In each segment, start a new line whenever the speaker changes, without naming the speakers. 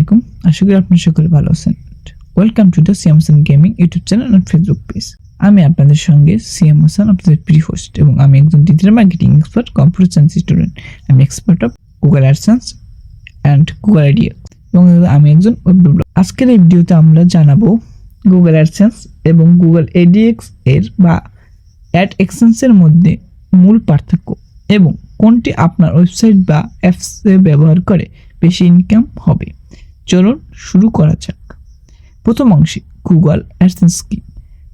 আলাইকুম। আশা করি আপনার সকলে ভালো আছেন। Welcome to the CM Hasan gaming YouTube channel and Facebook page আমি আপনাদের সঙ্গে সিএম হাসান আপনাদের প্রি হোস্ট এবং আমি একজন digital marketing expert computer science student আমি expert of Google AdSense and Google idea এবং আমি একজন ওয়েব আজকের এই ভিডিওতে আমরা জানাব গুগল অ্যাডসেন্স এবং গুগল এডিএক্স এর বা অ্যাড এক্সেন্সের মধ্যে মূল পার্থক্য এবং কোনটি আপনার ওয়েবসাইট বা অ্যাপসে ব্যবহার করে বেশি ইনকাম হবে। চলুন শুরু করা যাক। প্রথম অংশে গুগল অ্যাডসেন্স কি?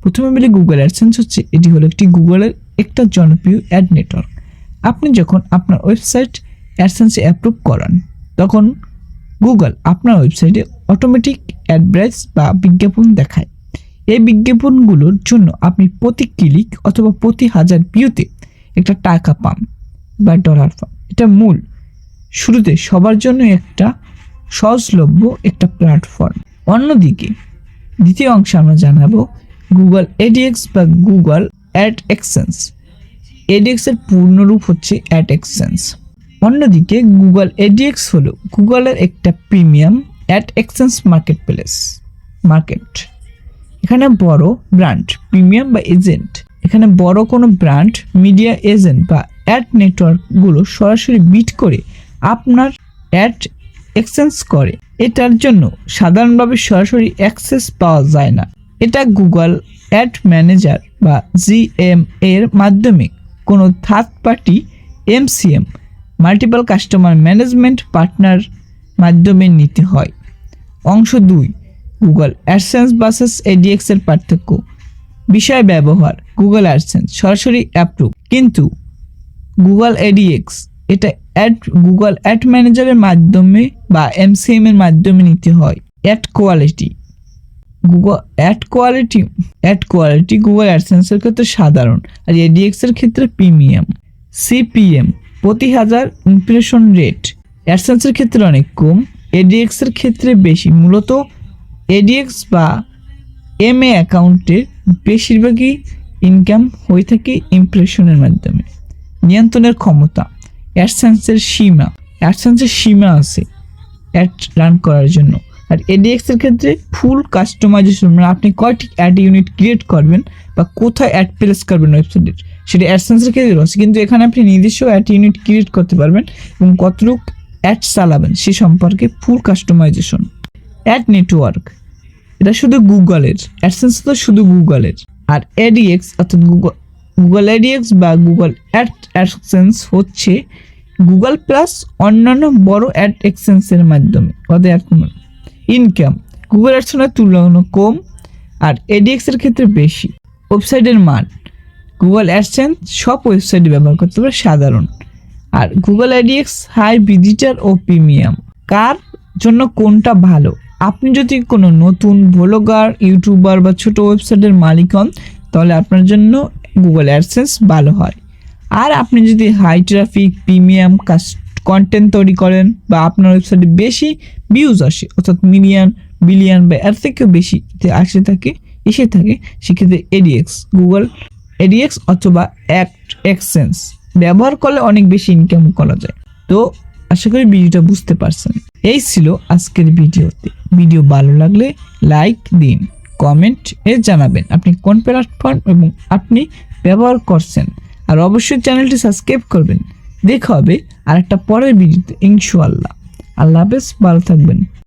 প্রথমে বলি গুগল অ্যাডসেন্স হচ্ছে, এটি হলো একটি গুগলের একটা জনপ্রিয় অ্যাড নেটওয়ার্ক আপনি যখন আপনার ওয়েবসাইট অ্যাডসেন্সে অ্যাপ্রুভ করান, তখন গুগল আপনার ওয়েবসাইটে অটোমেটিক অ্যাডভাইস বা বিজ্ঞাপন দেখায়। এই বিজ্ঞাপনগুলোর জন্য আপনি প্রতি ক্লিক অথবা প্রতি হাজার ভিউতে একটা টাকা পান বা ডলার পান। এটা মূল। শুরুতে সবার জন্য একটা সহজলভ্য একটা প্ল্যাটফর্ম অন্যদিকে, দ্বিতীয় অংশে আমরা জানাব গুগল এডিএক্স বা গুগল অ্যাড এক্সেন্স এডিএক্স এর পূর্ণরূপ হচ্ছে অ্যাড এক্সেন্স অন্যদিকে গুগল এডিএক্স হলো গুগলের একটা premium ad exchange marketplace market এখানে বড় ব্র্যান্ড প্রিমিয়াম বা এজেন্ট এখানে বড় কোনো ব্র্যান্ড মিডিয়া এজেন্ট বা অ্যাড নেটওয়ার্কগুলো সরাসরি বিট করে আপনার অ্যাড এক্সচেঞ্জ করে। এটার জন্য সাধারণভাবে সরাসরি অ্যাক্সেস পাওয়া যায় না। এটা গুগল অ্যাড ম্যানেজার বা জিএম এর মাধ্যমে কোনো third party, MCM, multiple customer management partner মাধ্যমে নিতে হয়। অংশ দুই, গুগল অ্যাডসেন্স ভার্সেস এডিএক্স এর পার্থক্য। বিষয় ব্যবহার, গুগল অ্যাডসেন্স সরাসরি অ্যাপ্রুভ। কিন্তু গুগল এডিএক্স এটা অ্যাড গুগল অ্যাড ম্যানেজারের মাধ্যমে বা এমসিএম এর মাধ্যমে নিতে হয়। Ad quality Google ad quality ad quality Google অ্যাডসেন্সের ক্ষেত্রে সাধারণ আর এডিএক্স এর ক্ষেত্রে প্রিমিয়াম সিপিএম প্রতি হাজার ইমপ্রেশন রেট অ্যাডসেন্সের ক্ষেত্রে অনেক কম এডিএক্স এর ক্ষেত্রে বেশি। মূলত এডিএক্স বা এম এ অ্যাকাউন্টের বেশিরভাগই ইনকাম হয়ে থাকে ইমপ্রেশনের মাধ্যমে। নিয়ন্ত্রণের ক্ষমতা। অ্যাডসেন্সের সীমা অ্যাডসেন্সের সীমা আছে অ্যাড রান করার জন্য। আর এডিএক্স এর ক্ষেত্রে ফুল কাস্টমাইজেশন মানে আপনি কয়টি অ্যাড ইউনিট ক্রিয়েট করবেন বা কোথায় অ্যাড প্লেস করবেন ওয়েবসাইটের সেটা অ্যাডসেন্সের ক্ষেত্রে আছে কিন্তু এখানে আপনি নিজস্ব অ্যাড ইউনিট ক্রিয়েট করতে পারবেন এবং কতটুক অ্যাড চালাবেন সে সম্পর্কে ফুল কাস্টমাইজেশন অ্যাড নেটওয়ার্ক এটা শুধু গুগলের অ্যাডসেন্স তো শুধু গুগলের আর এডিএক্স অর্থাৎ গুগল গুগল এডিএক্স বা গুগল অ্যাড অ্যাডসেন্স হচ্ছে গুগল প্লাস অন্যান্য বড় অ্যাড এক্সেন্সের মাধ্যমে। ওদের ইনকাম গুগল অ্যাডসেন্সের তুলনায় কম আর এডিএক্স এর ক্ষেত্রে বেশি। ওয়েবসাইটের মান গুগল অ্যাডসেন্স সব ওয়েবসাইটে ব্যবহার করতে পারে সাধারণ। আর গুগল এডিএক্স হাই ভিজিটার ও প্রিমিয়াম কার জন্য কোনটা ভালো? আপনি যদি কোনো নতুন ব্লগার ইউটিউবার বা ছোট ওয়েবসাইটের মালিক হন, তাহলে আপনার জন্য গুগল অ্যাডসেন্স ভালো হয়। আর আপনি যদি হাই ট্রাফিক প্রিমিয়াম কন্টেন্ট তৈরি করেন বা আপনার ওয়েবসাইটে বেশি ভিউজ আসে, অর্থাৎ মিলিয়ন বিলিয়ন বা এর থেকেও বেশি আসে থাকে, এসে থাকে, সেক্ষেত্রে এডিএক্স গুগল এডিএক্স অথবা অ্যাক্ট এক্সেন্স ব্যবহার করলে অনেক বেশি ইনকাম করা যায়। তো আশা করি ভিডিওটা বুঝতে পারছেন। এই ছিল আজকের ভিডিওতে। ভিডিও ভালো লাগলে লাইক দিন। কমেন্ট এ জানাবেন আপনি কোন প্ল্যাটফর্ম এবং আপনি ব্যবহার করছেন। আর অবশ্যই চ্যানেলটি সাবস্ক্রাইব করবেন। দেখা হবে আর একটা পরের ভিডিওতে ইনশাআল্লাহ। আল্লাহ হাফেজ, ভালো থাকবেন।